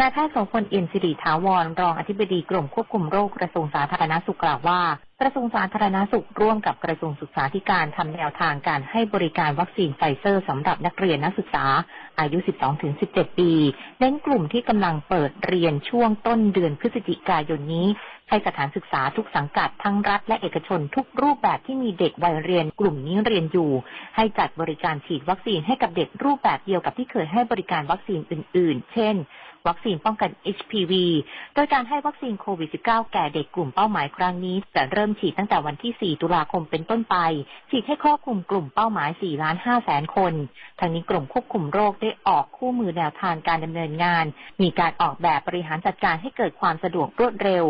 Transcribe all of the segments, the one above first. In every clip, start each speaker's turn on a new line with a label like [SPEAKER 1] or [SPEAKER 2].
[SPEAKER 1] นายแพทย์โสพลเอี่ยมสิริถาวร รองอธิบดีกรมควบคุมโรคกระทรวงสาธารณสุขกล่าวว่า กระทรวงสาธารณสุขร่วมกับกระทรวงศึกษาธิการทำแนวทางการให้บริการวัคซีนไฟเซอร์สำหรับนักเรียนนักศึกษา อายุ 12-17 ปี เน้นกลุ่มที่กำลังเปิดเรียนช่วงต้นเดือนพฤศจิกายนนี้ ให้สถานศึกษาทุกสังกัดทั้งรัฐและเอกชนทุกรูปแบบที่มีเด็กวัยเรียนกลุ่มนี้เรียนอยู่ ให้จัดบริการฉีดวัคซีนให้กับเด็กรูปแบบเดียวกับที่เคยให้บริการวัคซีนอื่น ๆ เช่น วัคซีนป้องกัน HPV โดยการให้วัคซีนโควิด -19 แก่เด็กกลุ่มเป้าหมายครั้งนี้ จะเริ่มฉีดตั้งแต่วันที่ 4 ตุลาคมเป็นต้นไป ฉีดให้ครอบคลุมกลุ่มเป้าหมาย 4 ล้าน5แสนคน ทางนี้กรมควบคุมโรคได้ออกคู่มือแนวทางการดำเนินงาน มีการออกแบบบริหารจัดการให้เกิดความสะดวกรวดเร็ว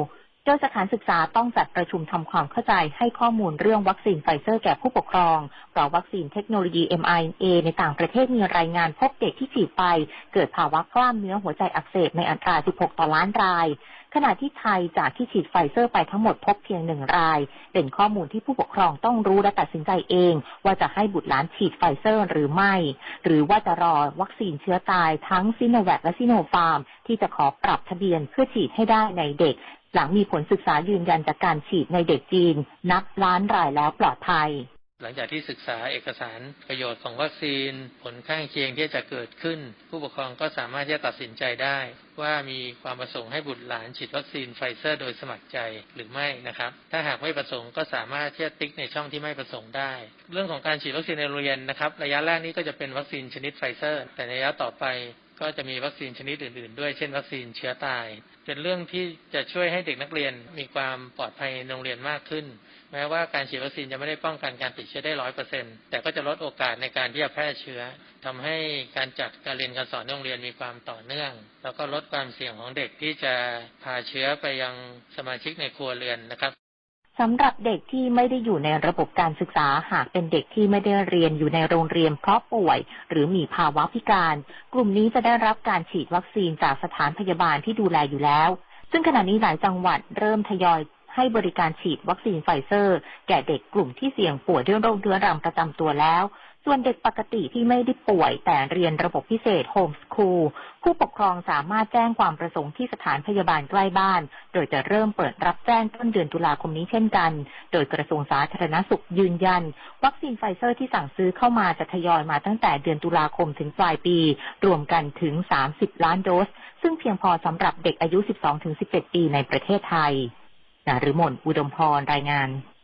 [SPEAKER 1] ดยสถานศึกษาต้องจัดประชุมทำความเข้าใจให้ข้อมูลเรื่องวัคซีนไฟเซอร์แก่ผู้ปกครองเพราะวัคซีนเทคโนโลยี mRNA ในต่างประเทศมีรายงานพบเด็กที่ฉีดไป เกิดภาวะกล้ามเนื้อหัวใจอักเสบในอัตรา 16 ต่อล้านราย ขณะที่ไทยจากที่ฉีดไฟเซอร์ไปทั้งหมดพบเพียงหนึ่งราย เป็นข้อมูลที่ผู้ปกครองต้องรู้และตัดสินใจเอง ว่าจะให้บุตรหลานฉีดไฟเซอร์หรือไม่ หรือว่าจะรอวัคซีนเชื้อตายทั้งซิโนแวคและซิโนฟาร์มที่จะขอปรับทะเบียนเพื่อฉีดให้ได้ในเด็ก หลังมีผลศึกษายืนยันจากการฉีดในเด็กจีน นับล้านรายแล้วปลอดภัย
[SPEAKER 2] หลังจากที่ศึกษาเอกสารประโยชน์ของวัคซีน ผลข้างเคียงที่จะเกิดขึ้น ผู้ปกครองก็สามารถที่จะตัดสินใจได้ ว่ามีความประสงค์ให้บุตรหลานฉีดวัคซีนไฟเซอร์โดยสมัครใจหรือไม่นะครับ ถ้าหากไม่ประสงค์ก็สามารถที่จะติ๊กในช่องที่ไม่ประสงค์ได้ เรื่องของการฉีดวัคซีนในโรงเรียนนะครับ ระยะแรกนี้ก็จะเป็นวัคซีนชนิดไฟเซอร์ แต่ในระยะต่อไป ก็จะมีวัคซีนชนิดอื่น ๆ ด้วย เช่น วัคซีนเชื้อตาย เป็นเรื่องที่จะช่วยให้เด็กนักเรียนมีความปลอดภัยในโรงเรียนมากขึ้น แม้ว่าการฉีดวัคซีนจะไม่ได้ป้องกันการติดเชื้อได้ร้อยเปอร์เซ็นแต่ก็จะลดโอกาสในการที่จะแพร่เชื้อทำให้การจัดการเรียนการสอนในโรงเรียนมีความต่อเนื่อง แล้วก็ลดความเสี่ยงของเด็กที่จะพาเชื้อไปยังสมาชิกในครัวเรือนนะครับ
[SPEAKER 1] สำหรับเด็กที่ไม่ได้อยู่ในระบบการศึกษาหากเป็นเด็กที่ไม่ได้เรียนอยู่ในโรงเรียนเพราะป่วย หรือมีภาวะพิการ กลุ่มนี้จะได้รับการฉีดวัคซีนจากสถานพยาบาลที่ดูแลอยู่แล้ว ซึ่งขณะนี้หลายจังหวัดเริ่มทยอยให้บริการฉีดวัคซีนไฟเซอร์ แก่เด็กกลุ่มที่เสี่ยงป่วยด้วยโรคเรื้อรังประจำตัวแล้ว ส่วนเด็กปกติที่ไม่ได้ป่วย แต่เรียนระบบพิเศษโฮมสคูลผู้ปกครองสามารถแจ้งความประสงค์ที่สถานพยาบาลใกล้บ้าน โดยจะเริ่มเปิดรับแจ้งต้นเดือนตุลาคมนี้เช่นกัน โดยกระทรวงสาธารณสุขยืนยัน วัคซีนไฟเซอร์ที่สั่งซื้อเข้ามาจะทยอยมาตั้งแต่เดือนตุลาคมถึงปลายปี รวมกันถึง 30 ล้านโดส ซึ่งเพียงพอสำหรับเด็กอายุ 12-17 ปีในประเทศไทยนาฤมลอุดมพรรายงาน